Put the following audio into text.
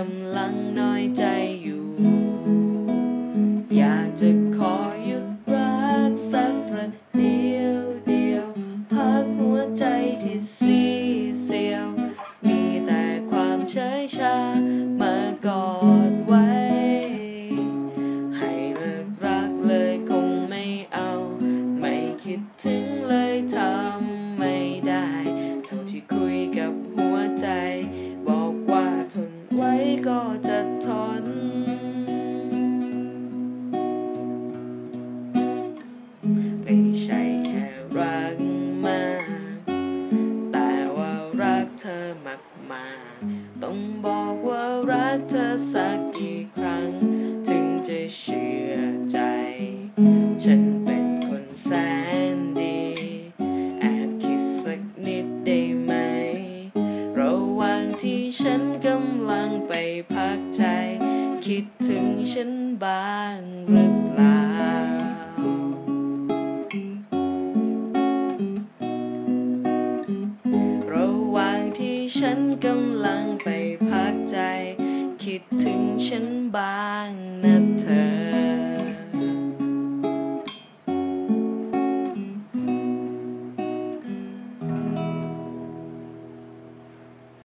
กำลังน้อยใจอยู่ อยากจะขอหยุดรักสักประเดียวเดียว พักหัวใจที่ซีเซียว มีแต่ความเฉยชามาก่อน ก็จะทน ไม่ใช่แค่รักมาก แต่ว่ารักเธอมากมาต้องบอกว่ารักเธอสักกี่ครั้ง ถึงจะชื่ นบ้างหรือเปล่า ระหว่างที่ฉันกำลังไป